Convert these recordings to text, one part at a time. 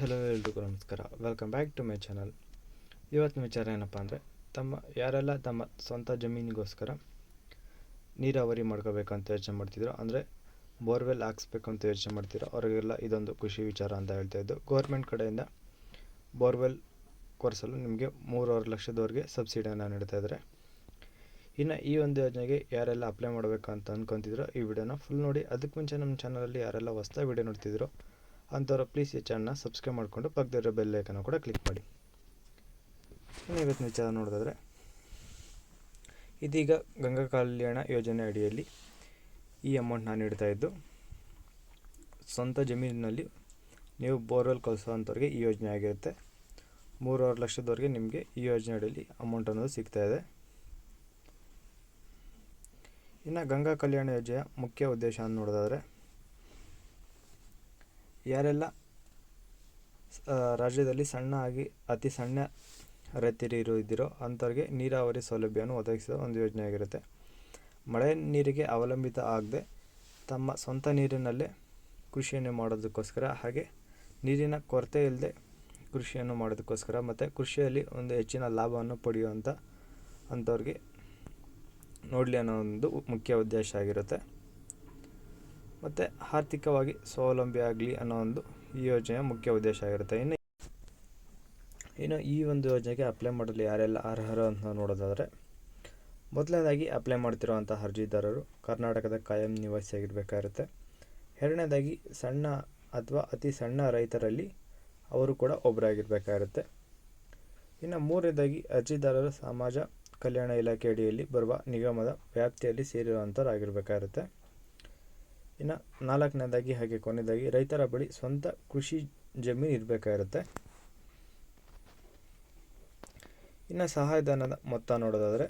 Hello ಎಲ್ರಿಗೂ ನಮಸ್ಕಾರ. Welcome back to my channel ಇವತ್ತಿನ ವಿಚಾರ ಏನಪ್ಪ ಅಂದರೆ, ತಮ್ಮ, ಯಾರೆಲ್ಲ ತಮ್ಮ ಸ್ವಂತ ಜಮೀನಿಗೋಸ್ಕರ ನೀರಾವರಿ ಮಾಡ್ಕೋಬೇಕು ಅಂತ ಯೋಚನೆ ಮಾಡ್ತಿದ್ರು, ಅಂದರೆ ಬೋರ್ವೆಲ್ ಹಾಕ್ಸ್ಬೇಕು ಅಂತ ಯೋಚನೆ ಮಾಡ್ತಿರೋ, ಅವರಿಗೆಲ್ಲ ಇದೊಂದು ಖುಷಿ ವಿಚಾರ ಅಂತ ಹೇಳ್ತಾ ಇದ್ದು ಗೌರ್ಮೆಂಟ್ ಕಡೆಯಿಂದ ಬೋರ್ವೆಲ್ ಕೊರೆಸಲು ನಿಮಗೆ ಮೂರುವರೆ ಲಕ್ಷದವರೆಗೆ ಸಬ್ಸಿಡಿಯನ್ನು ನೀಡ್ತಾ ಇದ್ದಾರೆ. ಇನ್ನು ಈ ಒಂದು ಯೋಜನೆಗೆ ಯಾರೆಲ್ಲ ಅಪ್ಲೈ ಮಾಡಬೇಕು ಅಂತ ಅಂದ್ಕೊತಿದ್ರು ಈ ವಿಡಿಯೋನ ಫುಲ್ ನೋಡಿ ಅದಕ್ಕೆ ಮುಂಚೆ ನಮ್ಮ ಚಾನಲಲ್ಲಿ ಯಾರೆಲ್ಲ ಹೊಸ್ದಾಗಿ ವಿಡಿಯೋ ನೋಡ್ತಿದ್ರು ಅಂಥವ್ರು ಪ್ಲೀಸ್ ಈ ಚಾನಲ್ನ ಸಬ್ಸ್ಕ್ರೈಬ್ ಮಾಡಿಕೊಂಡು ಪಕ್ಕದಿರೋ ಬೆಲ್ ಐಕನ್ನು ಕೂಡ ಕ್ಲಿಕ್ ಮಾಡಿ. ಇವತ್ತಿನ ವಿಚಾರ ನೋಡೋದಾದರೆ, ಇದೀಗ ಗಂಗಾ ಕಲ್ಯಾಣ ಯೋಜನೆ ಅಡಿಯಲ್ಲಿ ಈ ಅಮೌಂಟ್ ನಾನು ನೀಡ್ತಾ ಇದ್ದು, ಸ್ವಂತ ಜಮೀನಿನಲ್ಲಿ ನೀವು ಬೋರ್ವೆಲ್ ಕಲಿಸೋವಂಥವ್ರಿಗೆ ಈ ಯೋಜನೆ ಆಗಿರುತ್ತೆ. ಮೂರುವರೆ ಲಕ್ಷದವರೆಗೆ ನಿಮಗೆ ಈ ಯೋಜನೆ ಅಡಿಯಲ್ಲಿ ಅಮೌಂಟ್ ಅನ್ನೋದು ಸಿಗ್ತಾ ಇದೆ. ಇನ್ನು ಗಂಗಾ ಕಲ್ಯಾಣ ಯೋಜನೆಯ ಮುಖ್ಯ ಉದ್ದೇಶ ಅಂತ ನೋಡೋದಾದರೆ ಯಾರೆಲ್ಲ ರಾಜ್ಯದಲ್ಲಿ ಸಣ್ಣ ಆಗಿ ಅತಿ ಸಣ್ಣ ರೈತರು ಇದ್ದಿರೋ ಅಂಥವ್ರಿಗೆ ನೀರಾವರಿ ಸೌಲಭ್ಯವನ್ನು ಒದಗಿಸುವ ಒಂದು ಯೋಜನೆ ಆಗಿರುತ್ತೆ. ಮಳೆ ನೀರಿಗೆ ಅವಲಂಬಿತ ಆಗದೆ ತಮ್ಮ ಸ್ವಂತ ನೀರಿನಲ್ಲೇ ಕೃಷಿಯನ್ನು ಮಾಡೋದಕ್ಕೋಸ್ಕರ ಹಾಗೆ ನೀರಿನ ಕೊರತೆ ಇಲ್ಲದೆ ಕೃಷಿಯನ್ನು ಮಾಡೋದಕ್ಕೋಸ್ಕರ ಮತ್ತು ಕೃಷಿಯಲ್ಲಿ ಒಂದು ಹೆಚ್ಚಿನ ಲಾಭವನ್ನು ಪಡೆಯುವಂಥ ಅಂಥವ್ರಿಗೆ ನೋಡಲಿ ಅನ್ನೋ ಒಂದು ಮುಖ್ಯ ಉದ್ದೇಶ ಆಗಿರುತ್ತೆ. ಮತ್ತು ಆರ್ಥಿಕವಾಗಿ ಸ್ವಾವಲಂಬಿ ಆಗಲಿ ಅನ್ನೋ ಒಂದು ಈ ಯೋಜನೆಯ ಮುಖ್ಯ ಉದ್ದೇಶ ಆಗಿರುತ್ತೆ. ಇನ್ನು ಇನ್ನು ಈ ಒಂದು ಯೋಜನೆಗೆ ಅಪ್ಲೈ ಮಾಡಲು ಯಾರೆಲ್ಲ ಅರ್ಹರು ಅಂತ ನೋಡೋದಾದರೆ, ಮೊದಲನೇದಾಗಿ ಅಪ್ಲೈ ಮಾಡ್ತಿರುವಂಥ ಅರ್ಜಿದಾರರು ಕರ್ನಾಟಕದ ಕಾಯಂ ನಿವಾಸಿಯಾಗಿರಬೇಕಾಗಿರುತ್ತೆ. ಎರಡನೇದಾಗಿ ಸಣ್ಣ ಅಥವಾ ಅತಿ ಸಣ್ಣ ರೈತರಲ್ಲಿ ಅವರು ಕೂಡ ಒಬ್ಬರಾಗಿರಬೇಕಾಗಿರುತ್ತೆ ಇನ್ನು ಮೂರನೇದಾಗಿ ಅರ್ಜಿದಾರರು ಸಮಾಜ ಕಲ್ಯಾಣ ಇಲಾಖೆ ಅಡಿಯಲ್ಲಿ ಬರುವ ನಿಗಮದ ವ್ಯಾಪ್ತಿಯಲ್ಲಿ ಸೇರಿರುವಂಥವ್ರಾಗಿರ್ಬೇಕಾಗಿರುತ್ತೆ. ಇನ್ನು ನಾಲ್ಕನೇದಾಗಿ ಹಾಗೆ ಕೊನೆಯದಾಗಿ ರೈತರ ಬಳಿ ಸ್ವಂತ ಕೃಷಿ ಜಮೀನು ಇರಬೇಕಾಗಿರುತ್ತೆ. ಇನ್ನು ಸಹಾಯಧನದ ಮೊತ್ತ ನೋಡೋದಾದರೆ,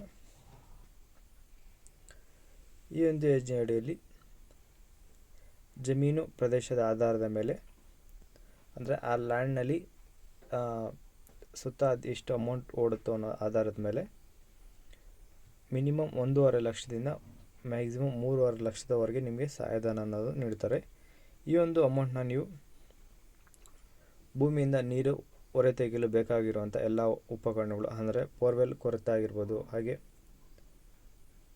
ಈ ಒಂದು ಯೋಜನೆ ಅಡಿಯಲ್ಲಿ ಜಮೀನು ಪ್ರದೇಶದ ಆಧಾರದ ಮೇಲೆ, ಅಂದರೆ ಆ ಲ್ಯಾಂಡ್ನಲ್ಲಿ ಸುತ್ತ ಅದು ಎಷ್ಟು ಅಮೌಂಟ್ ಓಡುತ್ತೋ ಅನ್ನೋ ಆಧಾರದ ಮೇಲೆ ಮಿನಿಮಮ್ ಒಂದೂವರೆ ಲಕ್ಷದಿಂದ ಮ್ಯಾಕ್ಸಿಮಮ್ ಮೂರುವರೆ ಲಕ್ಷದವರೆಗೆ ನಿಮಗೆ ಸಹಾಯಧನ ಅನ್ನೋದು ನೀಡ್ತಾರೆ. ಈ ಒಂದು ಅಮೌಂಟ್ನ ನೀವು ಭೂಮಿಯಿಂದ ನೀರು ಹೊರತೆಗೆಯಲು ಬೇಕಾಗಿರುವಂಥ ಎಲ್ಲ ಉಪಕರಣಗಳು, ಅಂದರೆ ಬೋರ್ವೆಲ್ ಕೊರತೆ ಆಗಿರ್ಬೋದು, ಹಾಗೆ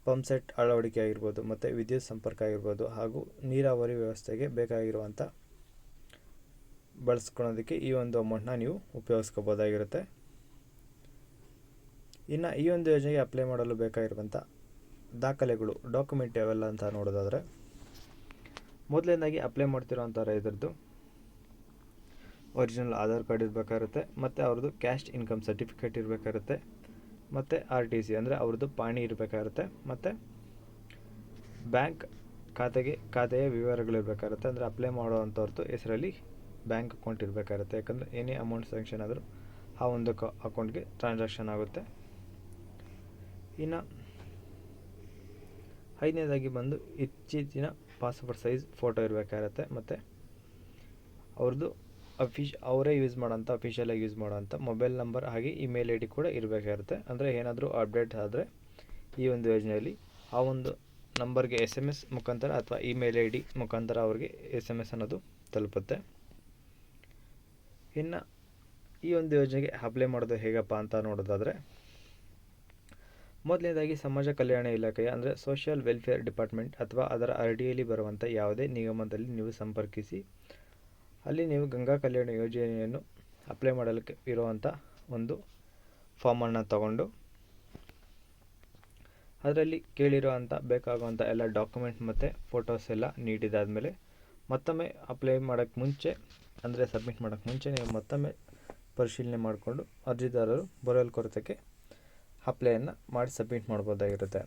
ಪಂಪ್ ಸೆಟ್ ಅಳವಡಿಕೆ ಆಗಿರ್ಬೋದು, ಮತ್ತು ವಿದ್ಯುತ್ ಸಂಪರ್ಕ ಆಗಿರ್ಬೋದು, ಹಾಗೂ ನೀರಾವರಿ ವ್ಯವಸ್ಥೆಗೆ ಬೇಕಾಗಿರುವಂಥ ಬಳಸ್ಕೊಳ್ಳೋದಕ್ಕೆ ಈ ಒಂದು ಅಮೌಂಟ್ನ ನೀವು ಉಪಯೋಗಿಸ್ಕೋಬೋದಾಗಿರುತ್ತೆ. ಇನ್ನು ಈ ಒಂದು ಯೋಜನೆಗೆ ಅಪ್ಲೈ ಮಾಡಲು ಬೇಕಾಗಿರುವಂಥ ದಾಖಲೆಗಳು ಡಾಕ್ಯುಮೆಂಟ್ ಯಾವೆಲ್ಲ ಅಂತ ನೋಡೋದಾದರೆ, ಮೊದಲನೇದಾಗಿ ಅಪ್ಲೈ ಮಾಡ್ತಿರೋವಂಥ ರೈತರದ್ದು ಒರಿಜಿನಲ್ ಆಧಾರ್ ಕಾರ್ಡ್ ಇರಬೇಕಾಗುತ್ತೆ, ಮತ್ತು ಅವ್ರದ್ದು ಕ್ಯಾಶ್ ಇನ್ಕಮ್ ಸರ್ಟಿಫಿಕೇಟ್ ಇರಬೇಕಾಗುತ್ತೆ, ಮತ್ತು ಆರ್ ಟಿ ಸಿ ಅಂದರೆ ಅವ್ರದ್ದು ಪಾಣಿ ಇರಬೇಕಾಗುತ್ತೆ, ಮತ್ತು ಬ್ಯಾಂಕ್ ಖಾತೆಗೆ, ಖಾತೆಯ ವಿವರಗಳು ಇರಬೇಕಾಗುತ್ತೆ, ಅಂದರೆ ಅಪ್ಲೈ ಮಾಡುವಂಥವ್ರದ್ದು ಹೆಸರಲ್ಲಿ ಬ್ಯಾಂಕ್ ಅಕೌಂಟ್ ಇರಬೇಕಾಗುತ್ತೆ, ಯಾಕಂದರೆ ಏನೇ ಅಮೌಂಟ್ ಸ್ಯಾಂಕ್ಷನ್ ಆದರೂ ಆ ಒಂದು ಅಕೌಂಟ್ಗೆ ಟ್ರಾನ್ಸಾಕ್ಷನ್ ಆಗುತ್ತೆ. ಇನ್ನು ಐದನೇದಾಗಿ ಬಂದು ಇತ್ತೀಚಿನ ಪಾಸ್ಪೋರ್ಟ್ ಸೈಜ್ ಫೋಟೋ ಇರಬೇಕಾಗತ್ತೆ. ಮತ್ತು ಅವ್ರದ್ದು ಅಫಿಷ್ ಅವರೇ ಯೂಸ್ ಮಾಡೋಂಥ ಅಫಿಷಿಯಲಾಗಿ ಯೂಸ್ ಮಾಡೋಂಥ ಮೊಬೈಲ್ ನಂಬರ್ ಹಾಗೆ ಇಮೇಲ್ ಐ ಡಿ ಕೂಡ ಇರಬೇಕಾಗಿರುತ್ತೆ ಅಂದರೆ ಏನಾದರೂ ಅಪ್ಡೇಟ್ ಆದರೆ ಈ ಒಂದು ಯೋಜನೆಯಲ್ಲಿ ಆ ಒಂದು ನಂಬರ್ಗೆ ಎಸ್ ಎಂ ಎಸ್ ಮುಖಾಂತರ ಅಥವಾ ಇಮೇಲ್ ಐ ಡಿ ಮುಖಾಂತರ ಅವ್ರಿಗೆ ಎಸ್ ಎಂ ಎಸ್ ಅನ್ನೋದು ತಲುಪುತ್ತೆ. ಇನ್ನು ಈ ಒಂದು ಯೋಜನೆಗೆ ಅಪ್ಲೈ ಮಾಡೋದು ಹೇಗಪ್ಪ ಅಂತ ನೋಡೋದಾದರೆ ಮೊದಲನೇದಾಗಿ ಸಮಾಜ ಕಲ್ಯಾಣ ಇಲಾಖೆಯ ಅಂದರೆ ಸೋಷಿಯಲ್ ವೆಲ್ಫೇರ್ ಡಿಪಾರ್ಟ್ಮೆಂಟ್ ಅಥವಾ ಅದರ ಅಡಿಯಲ್ಲಿ ಬರುವಂಥ ಯಾವುದೇ ನಿಗಮದಲ್ಲಿ ನೀವು ಸಂಪರ್ಕಿಸಿ. ಅಲ್ಲಿ ನೀವು ಗಂಗಾ ಕಲ್ಯಾಣ ಯೋಜನೆಯನ್ನು ಅಪ್ಲೈ ಮಾಡಲಿಕ್ಕೆ ಇರುವಂಥ ಒಂದು ಫಾರ್ಮನ್ನು ತಗೊಂಡು, ಅದರಲ್ಲಿ ಕೇಳಿರುವಂಥ ಬೇಕಾಗುವಂಥ ಎಲ್ಲ ಡಾಕ್ಯುಮೆಂಟ್ ಮತ್ತು ಫೋಟೋಸ್ ಎಲ್ಲ ನೀಡಿದಾದಮೇಲೆ ಮತ್ತೊಮ್ಮೆ ಅಪ್ಲೈ ಮಾಡೋಕ್ಕೆ ಮುಂಚೆ, ಅಂದರೆ ಸಬ್ಮಿಟ್ ಮಾಡೋಕ್ಕೆ ಮುಂಚೆ ನೀವು ಮತ್ತೊಮ್ಮೆ ಪರಿಶೀಲನೆ ಮಾಡಿಕೊಂಡು ಅರ್ಜಿದಾರರು ಬೋರ್ವೆಲ್ ಕೊರತೆಗೆ ಅಪ್ಲೈಯನ್ನು ಮಾಡಿ ಸಬ್ಮಿಟ್ ಮಾಡ್ಬೋದಾಗಿರುತ್ತೆ.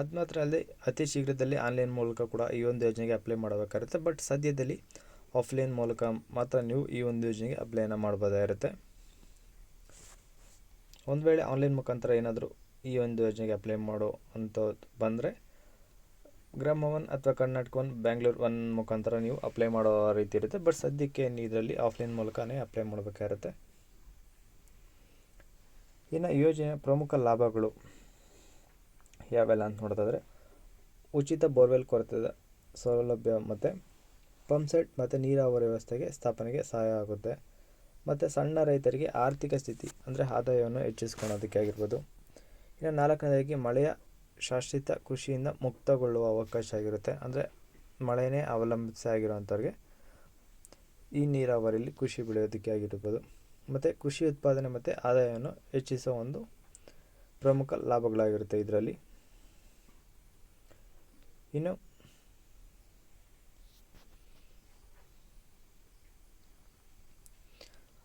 ಅದು ಮಾತ್ರ ಅಲ್ಲದೆ ಅತಿ ಶೀಘ್ರದಲ್ಲಿ ಆನ್ಲೈನ್ ಮೂಲಕ ಕೂಡ ಈ ಒಂದು ಯೋಜನೆಗೆ ಅಪ್ಲೈ ಮಾಡಬೇಕಾಗುತ್ತೆ. ಬಟ್ ಸದ್ಯದಲ್ಲಿ ಆಫ್ಲೈನ್ ಮೂಲಕ ಮಾತ್ರ ನೀವು ಈ ಒಂದು ಯೋಜನೆಗೆ ಅಪ್ಲೈನ ಮಾಡ್ಬೋದಾಗಿರುತ್ತೆ. ಒಂದು ವೇಳೆ ಆನ್ಲೈನ್ ಮುಖಾಂತರ ಏನಾದರೂ ಈ ಒಂದು ಯೋಜನೆಗೆ ಅಪ್ಲೈ ಮಾಡೋ ಅಂತ ಬಂದರೆ ಗ್ರಾಮ ಒನ್ ಅಥವಾ ಕರ್ನಾಟಕ ಒನ್ ಬ್ಯಾಂಗ್ಳೂರ್ ಒನ್ ಮುಖಾಂತರ ನೀವು ಅಪ್ಲೈ ಮಾಡೋ ರೀತಿ ಇರುತ್ತೆ. ಬಟ್ ಸದ್ಯಕ್ಕೆ ಇದರಲ್ಲಿ ಆಫ್ಲೈನ್ ಮೂಲಕನೇ ಅಪ್ಲೈ ಮಾಡಬೇಕಾಗಿರುತ್ತೆ. ಇನ್ನು ಯೋಜನೆಯ ಪ್ರಮುಖ ಲಾಭಗಳು ಯಾವೆಲ್ಲ ಅಂತ ನೋಡೋದಾದರೆ, ಉಚಿತ ಬೋರ್ವೆಲ್ ಕೊರತೆ ಸೌಲಭ್ಯ ಮತ್ತು ಪಂಪ್ಸೆಟ್ ಮತ್ತು ನೀರಾವರಿ ವ್ಯವಸ್ಥೆಗೆ ಸ್ಥಾಪನೆಗೆ ಸಹಾಯ ಆಗುತ್ತೆ. ಮತ್ತು ಸಣ್ಣ ರೈತರಿಗೆ ಆರ್ಥಿಕ ಸ್ಥಿತಿ ಅಂದರೆ ಆದಾಯವನ್ನು ಹೆಚ್ಚಿಸ್ಕೊಳ್ಳೋದಕ್ಕೆ ಆಗಿರ್ಬೋದು. ಇನ್ನು ನಾಲ್ಕನೇದಾಗಿ ಮಳೆಯ ಶಾಶ್ವತ ಕೃಷಿಯಿಂದ ಮುಕ್ತಗೊಳ್ಳುವ ಅವಕಾಶ ಆಗಿರುತ್ತೆ. ಅಂದರೆ ಮಳೆಯೇ ಅವಲಂಬಿಸಿ ಈ ನೀರಾವರಿಯಲ್ಲಿ ಕೃಷಿ ಬೆಳೆಯೋದಕ್ಕೆ ಆಗಿರ್ಬೋದು. ಮತ್ತು ಕೃಷಿ ಉತ್ಪಾದನೆ ಮತ್ತು ಆದಾಯವನ್ನು ಹೆಚ್ಚಿಸೋ ಒಂದು ಪ್ರಮುಖ ಲಾಭಗಳಾಗಿರುತ್ತೆ ಇದರಲ್ಲಿ. ಇನ್ನು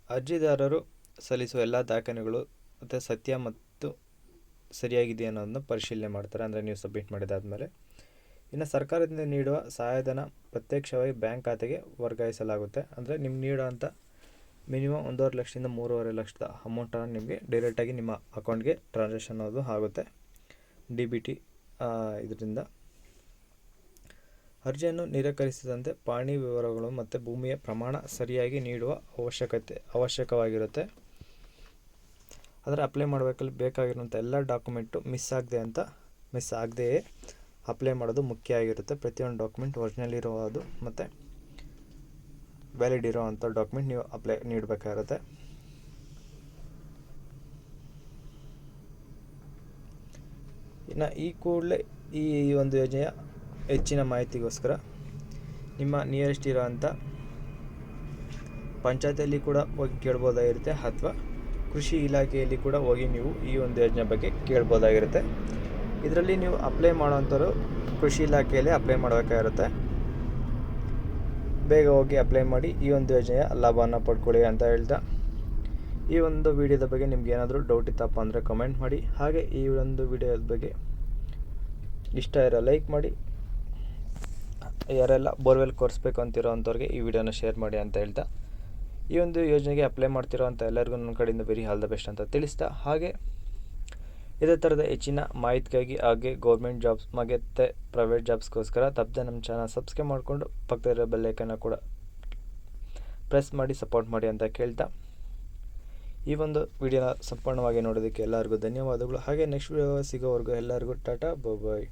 ಅರ್ಜಿದಾರರು ಸಲ್ಲಿಸುವ ಎಲ್ಲ ದಾಖಲೆಗಳು ಮತ್ತು ಸತ್ಯ ಮತ್ತು ಸರಿಯಾಗಿದೆ ಅನ್ನೋದನ್ನು ಪರಿಶೀಲನೆ ಮಾಡ್ತಾರೆ. ಅಂದರೆ ನೀವು ಸಬ್ಮಿಟ್ ಮಾಡಿದಾದಮೇಲೆ. ಇನ್ನು ಸರ್ಕಾರದಿಂದ ನೀಡುವ ಸಹಾಯಧನ ಪ್ರತ್ಯಕ್ಷವಾಗಿ ಬ್ಯಾಂಕ್ ಖಾತೆಗೆ ವರ್ಗಾಯಿಸಲಾಗುತ್ತೆ. ಅಂದರೆ ನಿಮ್ಗೆ ನೀಡೋವಂಥ ಮಿನಿಮಮ್ ಒಂದೂವರೆ ಲಕ್ಷದಿಂದ ಮೂರುವರೆ ಲಕ್ಷದ ಅಮೌಂಟನ್ನು ನಿಮಗೆ ಡೈರೆಕ್ಟಾಗಿ ನಿಮ್ಮ ಅಕೌಂಟ್ಗೆ ಟ್ರಾನ್ಸಾಕ್ಷನ್ ಅನ್ನೋದು ಆಗುತ್ತೆ. ಡಿ ಬಿ ಟಿ ಇದರಿಂದ. ಅರ್ಜಿಯನ್ನು ನಿರಾಕರಿಸಿದಂತೆ ಪಾಣಿ ವಿವರಗಳು ಮತ್ತು ಭೂಮಿಯ ಪ್ರಮಾಣ ಸರಿಯಾಗಿ ನೀಡುವ ಅವಶ್ಯಕತೆ, ಅವಶ್ಯಕವಾಗಿರುತ್ತೆ. ಆದರೆ ಅಪ್ಲೈ ಮಾಡಬೇಕಲ್ಲಿ ಬೇಕಾಗಿರುವಂಥ ಎಲ್ಲ ಡಾಕ್ಯುಮೆಂಟು ಮಿಸ್ ಆಗದೆ ಅಂತ ಮಿಸ್ ಆಗದೆಯೇ ಅಪ್ಲೈ ಮಾಡೋದು ಮುಖ್ಯ ಆಗಿರುತ್ತೆ. ಪ್ರತಿಯೊಂದು ಡಾಕ್ಯುಮೆಂಟ್ ಒರಿಜಿನಲ್ ಇರೋದು ಮತ್ತು ವ್ಯಾಲಿಡ್ ಇರೋವಂಥ ಡಾಕ್ಯುಮೆಂಟ್ ನೀವು ಅಪ್ಲೈ ನೀಡಬೇಕಾಗಿರುತ್ತೆ ಇನ್ನು ಈ ಕೂಡಲೇ ಈ ಒಂದು ಯೋಜನೆಯ ಹೆಚ್ಚಿನ ಮಾಹಿತಿಗೋಸ್ಕರ ನಿಮ್ಮ ನಿಯರೆಸ್ಟ್ ಇರೋವಂಥ ಪಂಚಾಯತಿಯಲ್ಲಿ ಕೂಡ ಹೋಗಿ ಕೇಳ್ಬೋದಾಗಿರುತ್ತೆ ಅಥವಾ ಕೃಷಿ ಇಲಾಖೆಯಲ್ಲಿ ಕೂಡ ಹೋಗಿ ನೀವು ಈ ಒಂದು ಯೋಜನೆ ಬಗ್ಗೆ ಕೇಳ್ಬೋದಾಗಿರುತ್ತೆ. ಇದರಲ್ಲಿ ನೀವು ಅಪ್ಲೈ ಮಾಡೋವಂಥವ್ರು ಕೃಷಿ ಇಲಾಖೆಯಲ್ಲಿ ಅಪ್ಲೈ ಮಾಡಬೇಕಾಗಿರುತ್ತೆ ಬೇಗ ಹೋಗಿ ಅಪ್ಲೈ ಮಾಡಿ ಈ ಒಂದು ಯೋಜನೆಯ ಲಾಭವನ್ನು ಪಡ್ಕೊಳ್ಳಿ ಅಂತ ಹೇಳ್ತಾ ಈ ಒಂದು ವಿಡಿಯೋದ ಬಗ್ಗೆ ನಿಮ್ಗೆ ಏನಾದರೂ ಡೌಟ್ ಇತ್ತಪ್ಪ ಅಂದರೆ ಕಮೆಂಟ್ ಮಾಡಿ. ಹಾಗೆ ಈ ಒಂದು ವಿಡಿಯೋದ ಬಗ್ಗೆ ಇಷ್ಟ ಇರೋ ಲೈಕ್ ಮಾಡಿ. ಯಾರೆಲ್ಲ ಬೋರ್ವೆಲ್ ಕೊರಿಸ್ಬೇಕು ಅಂತಿರೋ ಅಂಥವ್ರಿಗೆ ಈ ವಿಡಿಯೋನ ಶೇರ್ ಮಾಡಿ ಅಂತ ಹೇಳ್ತಾ ಈ ಒಂದು ಯೋಜನೆಗೆ ಅಪ್ಲೈ ಮಾಡ್ತಿರೋ ಅಂತ ಎಲ್ಲರಿಗೂ ನನ್ನ ಕಡೆಯಿಂದ ವೆರಿ ಆಲ್ ದ ಬೆಸ್ಟ್ ಅಂತ ತಿಳಿಸ್ತಾ ಹಾಗೆ ಇದೇ ಥರದ ಹೆಚ್ಚಿನ ಮಾಹಿತಿಗಾಗಿ ಹಾಗೆ ಗೌರ್ಮೆಂಟ್ ಜಾಬ್ಸ್ ಮತ್ತು ಪ್ರೈವೇಟ್ ಜಾಬ್ಸ್ಗೋಸ್ಕರ ತಪ್ಪದೆ ನಮ್ಮ ಚಾನಲ್ ಸಬ್ಸ್ಕ್ರೈಬ್ ಮಾಡಿಕೊಂಡು ಪಕ್ಕದಲ್ಲಿರೋ ಬೆಲ್ಲೈಕನ್ನ ಕೂಡ ಪ್ರೆಸ್ ಮಾಡಿ ಸಪೋರ್ಟ್ ಮಾಡಿ ಅಂತ ಕೇಳ್ತಾ ಈ ಒಂದು ವಿಡಿಯೋನ ಸಂಪೂರ್ಣವಾಗಿ ನೋಡೋದಕ್ಕೆ ಎಲ್ಲರಿಗೂ ಧನ್ಯವಾದಗಳು. ಹಾಗೆ ನೆಕ್ಸ್ಟ್ ವಿಡಿಯೋ ಸಿಗೋವರೆಗೂ ಎಲ್ಲರಿಗೂ ಟಾಟಾ ಬಾಯ್